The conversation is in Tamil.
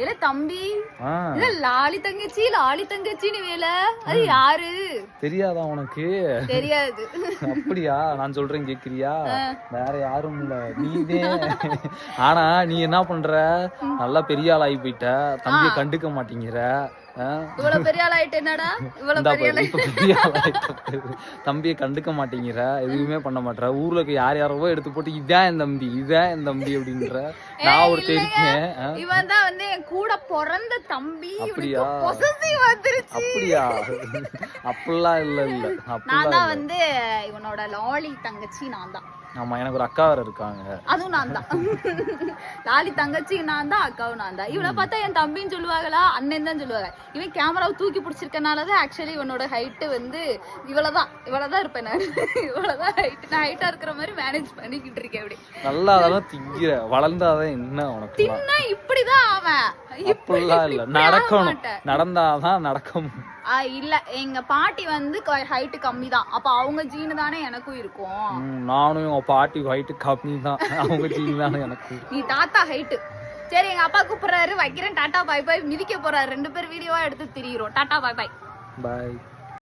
இல்ல தம்பி. இல்ல லாலி தங்கச்சி லாலி தங்கச்சின்னு வேலை. அது யாரு? தெரியாதா உனக்கு? தெரியாது. அப்படியா? நான் சொல்றேன் கேக்குறியா? வேற யாரும் இல்ல. நீதே ஆனா நீ என்ன பண்ற? நல்லா பெரிய ஆள் ஆகி போயிட்ட. தம்பிய கண்டுக்க மாட்டேங்கிற? இவ்வளவு பெரிய ஆள் ஆயிட்டு என்னடா. தம்பிய கண்டுக்க மாட்டேங்கிற. எதுவுமே பண்ண மாட்டேற ஊர்ல இருக்க யார் யாரோ எடுத்து போட்டு இதான் என் தம்பி இதான் என் தம்பி அப்படின்ற. நான் ஒருத்தர் இருக்கேன்? இவன் தான் வந்து என் கூட பிறந்த தம்பி அப்படியா? பொசசிவ் வந்துருச்சு அப்படியா? அப்படிலாம் இல்ல இல்ல. நான் தான் வந்து இவனோட லாலி தங்கச்சி நான் தான். ஆமா எனக்கு ஒரு அக்கா வேற இருக்காங்க. அதுவும் நான் தான். லாலி தங்கச்சி நான் தான் அக்காவும் நான் தான். இவனை பார்த்தா என் தம்பின்னு சொல்லுவாங்களா? அண்ணன் தான் சொல்லுவாங்க. இவன் கேமராவை தூக்கி பிடிச்சிருக்கனால தான் ஆக்சுவலி இவனோட ஹைட்டு வந்து இவ்வளவுதான் இவ்வளவுதான் இருப்பேன் நான். இவ்வளவுதான் ஹைட் நான் ஹைட்டா இருக்கிற மாதிரி மேனேஜ் பண்ணிக்கிட்டு இருக்கேன் அப்படி. நல்லா அதெல்லாம் திங்கிற வளர்ந்தாதான் என்ன உனக்கு தின்னா இப்படிதான் அவன் இப்படி அப்படிலாம் இல்ல. நடக்கணும். நடந்தாதான் நடக்கும் ஆ, இல்ல எங்க பாட்டி வந்து ஹைட் கம்மி தான் அப்ப அவங்க ஜீனு தானே எனக்கும் இருக்கும். நானும் எங்க பாட்டி ஹைட்டு கம்மி தான் அவங்க ஜீன் தானே எனக்கு. நீ தாத்தா ஹைட்டு சரி எங்க அப்பா கூப்பிடுறாரு. வைக்கிறேன் டாட்டா பாய் பாய். மிதிக்க போறாரு. ரெண்டு பேர் வீடியோவா எடுத்து திரியிறோம். டாட்டா பாய் பாய். பாய்